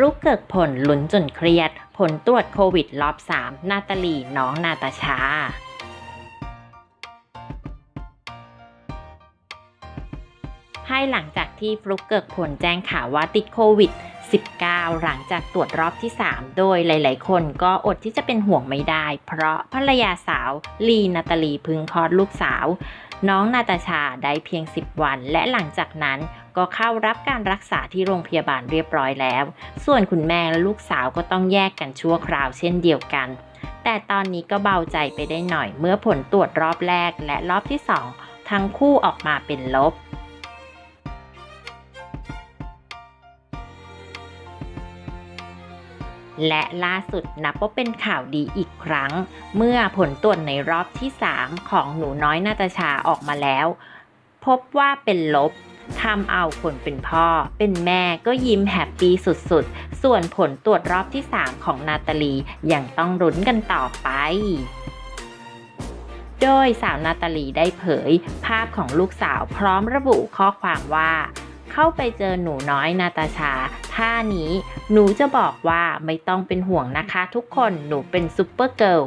รุกเกิกผลลุ้นจนเครียด ผลตรวจโควิดรอบ 3 นาตาลีน้องนาตาชาภายหลังจากที่ฟลุกเกิกผลแจ้งข่าวว่าติดโควิด 19 หลังจากตรวจรอบที่ 3 โดยหลาย ๆ คนก็อดที่จะเป็นห่วงไม่ได้ เพราะภรรยาสาว ลีนาตาลีพึงคลอดลูกสาว น้องนาตาชาได้เพียง 10 วัน และหลังจากนั้น ก็เข้ารับการรักษาที่โรงพยาบาลเรียบร้อยแล้ว ส่วนคุณแม่และลูกสาวก็ต้องแยกกันชั่วคราวเช่นเดียวกัน แต่ตอนนี้ก็เบาใจไปได้หน่อยเมื่อผลตรวจรอบแรกและรอบที่2ทั้งคู่ออกมาเป็นลบและล่าสุดนับว่าเป็นข่าวดีอีกครั้ง เมื่อผลตรวจในรอบที่ 3 ของหนูน้อยนาตาชาออกมาแล้ว พบว่าเป็นลบ ทำเอาคนเป็นพ่อ เป็นแม่ก็ยิ้มแฮปปี้สุดๆ ส่วนผลตรวจรอบที่ 3 ของนาตาลียังต้องรุ้นกันต่อไปโดยสาวนาตาลีได้เผย ภาพของลูกสาวพร้อมระบุข้อความว่า เข้าไปเจอหนูน้อยนาตาชา ท่านี้หนูจะบอกว่าไม่ต้องเป็นห่วงนะคะทุกคนหนูเป็นซูเปอร์เกิล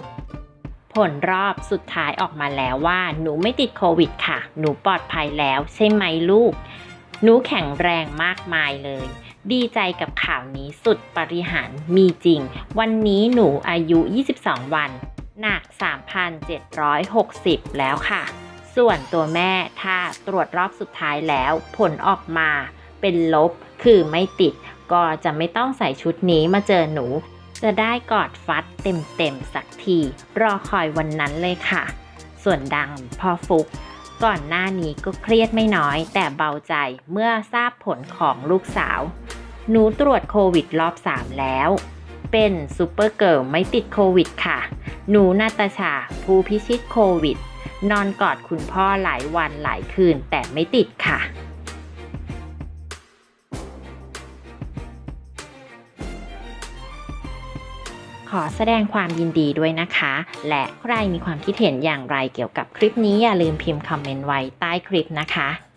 ผลรอบสุดท้ายออกมาแล้วว่า หนูไม่ติดโควิดค่ะ หนูปลอดภัยแล้วใช่ไหมลูก หนูแข็งแรงมากมายเลย ดีใจกับข่าวนี้สุดปริหารมีจริง วันนี้หนูอายุ 22 วัน หนัก 3,760 แล้วค่ะ ส่วนตัวแม่ถ้าตรวจรอบสุดท้ายแล้ว ผลออกมาเป็นลบ คือไม่ติด ก็จะไม่ต้องใส่ชุดนี้มาเจอหนู จะได้กอดฟัดเต็มๆสักที รอคอยวันนั้นเลยค่ะ ส่วนดังพ่อฟุก ก่อนหน้านี้ก็เครียดไม่น้อย แต่เบาใจเมื่อทราบผลของลูกสาว หนูตรวจโควิดรอบ 3 แล้ว เป็นซูเปอร์เกิร์ลไม่ติดโควิดค่ะ หนูนาตาชา ผู้พิชิตโควิด นอนกอดคุณพ่อหลายวันหลายคืนแต่ไม่ติดค่ะ ขอแสดงความยินดีด้วยนะคะ และใครมีความคิดเห็นอย่างไรเกี่ยวกับคลิปนี้อย่าลืมพิมพ์คอมเมนต์ไว้ใต้คลิปนะคะ